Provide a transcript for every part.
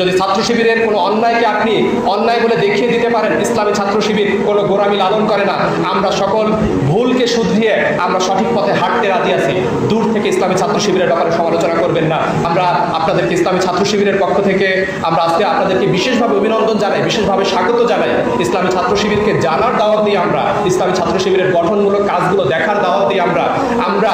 যদি ছাত্র শিবিরের কোনো অন্যায়কে আপনি অন্যায় বলে দেখিয়ে দিতে পারেন, ইসলামী ছাত্র শিবির কোনো গোরামি লালন করে না। আমরা সকল ভুলকে শুধরিয়ে আমরা সঠিক পথে হাঁটতে রাজি আছি। দূর থেকে ইসলামী ছাত্র শিবিরের ব্যাপারে সমালোচনা করবেন না। আমরা আপনাদেরকে ইসলামী ছাত্র শিবিরের পক্ষ থেকে আমরা আজকে আপনাদেরকে বিশেষভাবে অভিনন্দন জানাই, বিশেষভাবে স্বাগত জানাই। ইসলামী ছাত্র শিবিরকে জানার দাওয়াত দিই আমরা, ইসলামী ছাত্র শিবিরের গঠনমূলক কাজগুলো দেখার দাওয়াত দিই আমরা আমরা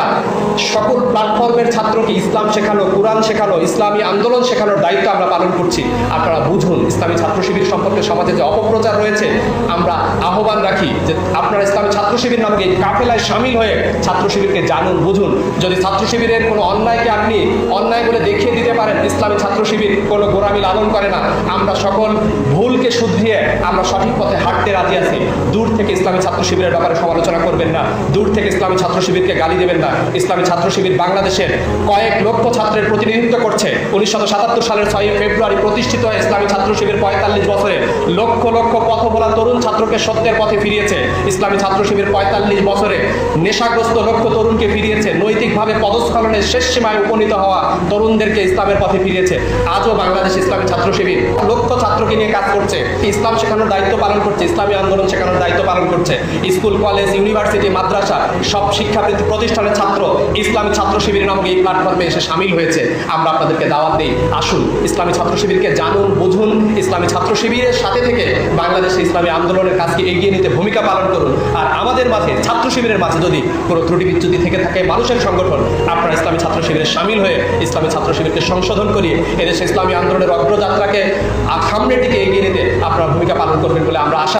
সকল প্ল্যাটফর্মের ছাত্রকে ইসলাম শেখানো, কোরআন শেখানো, ইসলামী আন্দোলন শেখানোর দায়িত্ব আমরা পালন করছি। আপনারা বুঝুন, ইসলামী ছাত্র শিবির সম্পর্কে সমাজে যে অপপ্রচার রয়েছে, আমরা আহ্বান রাখি যে আপনারা ইসলামী ছাত্র শিবির নামকে কাফেলায় সামিল হয়ে ছাত্র শিবিরকে জানুন, বুঝুন। যদি ছাত্র শিবিরের কোনো অন্যায়কে আপনি অন্যায় বলে দেখিয়ে দিতে পারেন, ইসলামী ছাত্র শিবির কোনো গোড়ামি লালন করে না। আমরা সকল ভুলকে শুধরিয়ে আমরা সঠিক পথে হাঁটতে রাজি আছি। দূর থেকে ইসলামী ছাত্র শিবিরের ব্যাপারে সমালোচনা করবেন না। দূর থেকে ইসলামী ছাত্র শিবিরকে গালি দেবেন না। ইসলামী ছাত্র শিবির বাংলাদেশের কয়েক লক্ষ ছাত্রের প্রতিনিধিত্ব করছে। উনিশশো সাতাত্তর সালের ছয় ফেব্রুয়ারি প্রতিষ্ঠিত ইসলামী ছাত্র শিবির পঁয়তাল্লিশ বছরে। লক্ষ লক্ষ পথ বলা তরুণ ছাত্রকে সত্যের পথে ফিরিয়েছে। ইসলামী ছাত্র শিবির পঁয়তাল্লিশ বছরে নেশাগ্রস্ত লক্ষ তরুণকে ফিরিয়েছে। নৈতিকভাবে পদস্খলনের শেষ সীমায় উপনীত হওয়া তরুণদেরকে ইসলামের পথে ফিরিয়েছে। আজও বাংলাদেশ ইসলামী ছাত্র শিবির। লক্ষ ছাত্রকে নিয়ে কাজ করছে। ইসলাম শেখানোর দায়িত্ব পালন করছে, ইসলামী আন্দোলন শেখানোর দায়িত্ব পালন করছে। স্কুল, কলেজ, ইউনিভার্সিটি, মাদ্রাসা, সব শিক্ষা প্রতিষ্ঠানের ছাত্র, ইসলামী ছাত্র শিবির নামক এই প্ল্যাটফর্মে এসে সামিল হয়েছে। আমরা আপনাদেরকে দাওয়াত দিই, আসুন, ইসলামী ছাত্র শিবিরকে জানুন, বুঝুন, ইসলামী ছাত্র শিবিরের সাথে থেকে বাংলাদেশে ইসলামী আন্দোলনের কাজকে এগিয়ে নিতে ভূমিকা পালন করুন। আমাদের মাঝে, ছাত্র শিবিরের মাঝে যদি কোনো ত্রুটি বিচ্যুতি থেকে থাকে, মানুষের সংগঠন, আপনারা ইসলামী ছাত্র শিবিরে সামিল হয়ে ইসলামী ছাত্র শিবিরকে সংশোধন করিয়ে এদেশে ইসলামী আন্দোলনের অগ্রযাত্রাকে সামনের দিকে এগিয়ে নিতে আপনারা ভূমিকা পালন করবেন বলে আমরা আশা